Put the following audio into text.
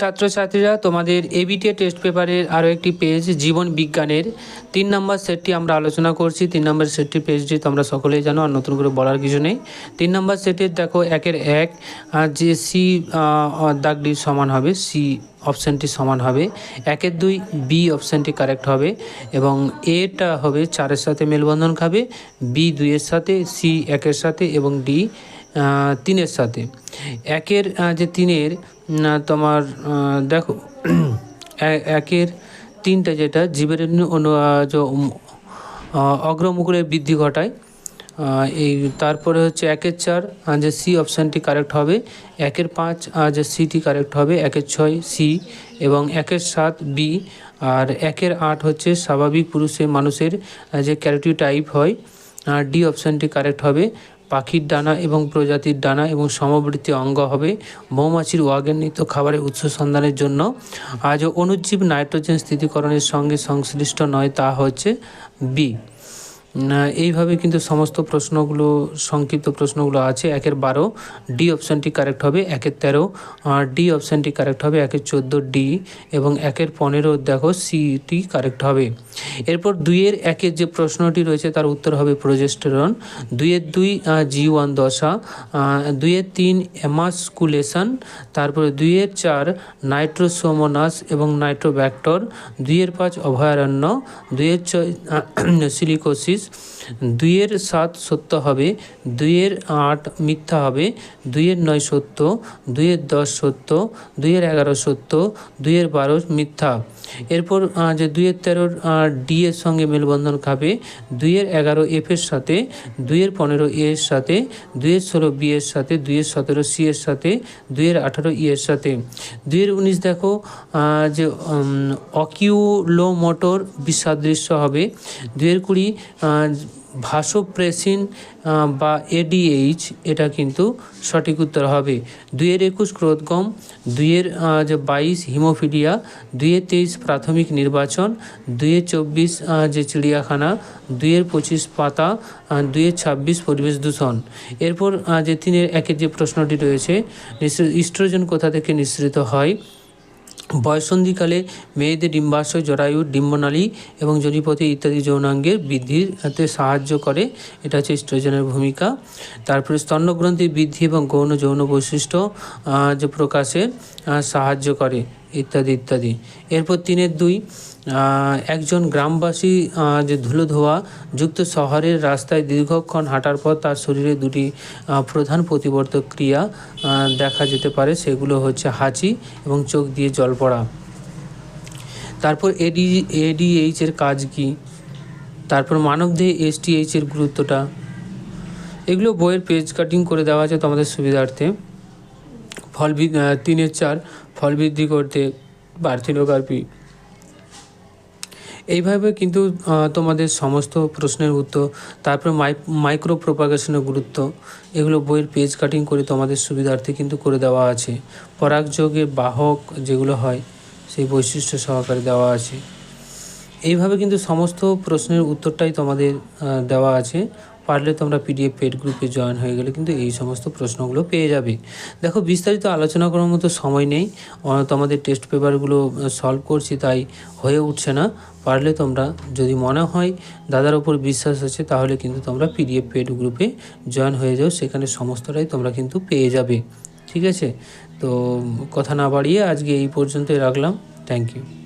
ছাত্রছাত্রীরা, তোমাদের ABTA test পেপারের আরও একটি পেজ, জীবন বিজ্ঞানের। তিন নম্বর সেটটি আমরা আলোচনা করছি। তিন নম্বর সেটটি পেজটি তোমরা সকলেই জানো, আর নতুন করে বলার কিছু নেই। তিন নম্বর সেটের দেখো একের এক যে সি দাগটি সমান হবে সি অপশানটি সমান হবে। একের দুই বি অপশানটি কারেক্ট হবে এবং এটা হবে চারের সাথে মেলবন্ধন খাবে বি দুইয়ের সাথে সি একের সাথে এবং ডি তিনের সাথে। একের যে তিনের তোমার দেখো একের তিনটা যেটা জীবের অনু আহ, যে উম, আহ, অগ্রমুকুলের বৃদ্ধি ঘটায় এই তারপরে হচ্ছে একের চার যে সি অপশানটি কারেক্ট হবে একের পাঁচ যে সিটি কারেক্ট হবে একের ছয় সি এবং একের সাত বি আর একের আট হচ্ছে স্বাভাবিক পুরুষের মানুষের যে ক্যারোটি টাইপ হয় ডি অপশানটি কারেক্ট হবে। পাখির ডানা এবং প্রজাতির ডানা এবং সমবৃত্তি অঙ্গ হবে। মৌমাছির ওয়াগেনিত খাবারের উৎস সন্ধানের জন্য। আজ অনুজীব নাইট্রোজেন স্থিতিকরণের সঙ্গে সংশ্লিষ্ট নয়, তা হচ্ছে বি। এইভাবে কিন্তু সমস্ত প্রশ্নগুলো, সংক্ষিপ্ত প্রশ্নগুলো আছে, একের বারো ডি অপশানটি কারেক্ট হবে, একের তেরো ডি অপশানটি কারেক্ট হবে, একের চোদ্দ ডি এবং একের পনেরো, দেখো সিটি কারেক্ট হবে। এরপর দুইয়ের একের যে প্রশ্নটি রয়েছে, তার উত্তর হবে প্রোজেস্টেরন দুইয়ের দুই জি ওয়ান দশা দুইয়ের তিন এমাসকুলেশন তারপরে দুইয়ের চার নাইট্রোসোমোনাস এবং নাইট্রোব্যাক্টর দুইয়ের পাঁচ, অভয়ারণ্য, দুইয়ের ছয় সিলিকোসিস is দুইয়ের সাত সত্য হবে, দুইয়ের আট মিথ্যা হবে, দুইয়ের নয় সত্য, দুইয়ের দশ সত্য, দুইয়ের এগারো সত্য, দুইয়ের বারো মিথ্যা। এরপর যে দুইয়ের তেরোর ডি এর সঙ্গে মেলবন্ধন খাবে, দুইয়ের এগারো এফ এর সাথে, দুইয়ের পনেরো এ এর সাথে, দুইয়ের ষোলো বি এর সাথে, দুইয়ের সতেরো সি এর সাথে, দুইয়ের আঠারো ই এর সাথে। দুইয়ের উনিশ দেখো যে অকিউলোমোটর বিসাদৃশ্য হবে, দুইয়ের কুড়ি ভাসোপ্রেসিন বা এডিএইচ এটা কিন্তু সঠিক উত্তর হবে। দুইয়ের একুশ ক্রোধগম দুইয়ের যে বাইশ হিমোফিলিয়া, দুইয়ের তেইশ প্রাথমিক নির্বাচন, দুইয়ের চব্বিশ যে চিড়িয়াখানা, দুইয়ের পঁচিশ পাতা দুইয়ের ছাব্বিশ পরিবেশ দূষণ। এরপর যে তিনের একের যে প্রশ্নটি রয়েছে ইস্ট্রোজেন কোথা থেকে নিঃসৃত হয়? বয়সন্ধিকালে মেয়েদের ডিম্বাশয়, জরায়ু, ডিম্বনালী এবং জনিপথে ইত্যাদি যৌনাঙ্গের বৃদ্ধিতে সাহায্য করে। এটা হচ্ছে স্ট্রোজেনের ভূমিকা। তারপরে স্তন্যগ্রন্থির বৃদ্ধি এবং গৌণ যৌন বৈশিষ্ট্য যে প্রকাশে সাহায্য করে। ইত্যাদি ইত্যাদি। এরপর তিনের দুই একজন গ্রামবাসী যে ধুলো ধোয়া যুক্ত শহরের রাস্তায় দীর্ঘক্ষণ হাঁটার পর তার শরীরে দুটি প্রধান প্রতিবর্তক ক্রিয়া দেখা যেতে পারে। সেগুলো হচ্ছে হাঁচি এবং চোখ দিয়ে জল পড়া। তারপর এডি, এডিএইচ এর কাজ কি? তারপর মানবদেহে এসটিএইচ এর গুরুত্বটা। এগুলো বইয়ের পেজ কাটিং করে দেওয়া আছে তোমাদের সুবিধার্থে। ফল তিনের চার ফল বৃদ্ধি করতে পার্থিনোকার্পি এইভাবে কিন্তু তোমাদের সমস্ত প্রশ্নের উত্তর, তারপরে মাই মাইক্রো প্রোপাগেশনের গুরুত্ব, এগুলো বইয়ের পেজ কাটিং করে তোমাদের সুবিধার্থে কিন্তু করে দেওয়া আছে। পরাগযোগে বাহক যেগুলো হয়, সেই বৈশিষ্ট্য সহকারে দেওয়া আছে। এইভাবে কিন্তু সমস্ত প্রশ্নের উত্তরটাই তোমাদের দেওয়া আছে। পারলে তোমরা পিডিএফ পেড গ্রুপে জয়েন হয়ে গেলে কিন্তু এই সমস্ত প্রশ্নগুলো পেয়ে যাবে। দেখো, বিস্তারিত আলোচনা করার মতো সময় নেই। তোমাদের টেস্ট পেপারগুলো সলভ করছি, তাই হয়ে উঠছে না। পারলে তোমরা, যদি মনে হয় দাদার ওপর বিশ্বাস আছে, তাহলে কিন্তু তোমরা পিডিএফ পেড গ্রুপে জয়েন হয়ে যাও। সেখানে সমস্তটাই তোমরা কিন্তু পেয়ে যাবে। ঠিক আছে? তো কথা না বাড়িয়ে আজকে এই পর্যন্তই রাখলাম। Thank you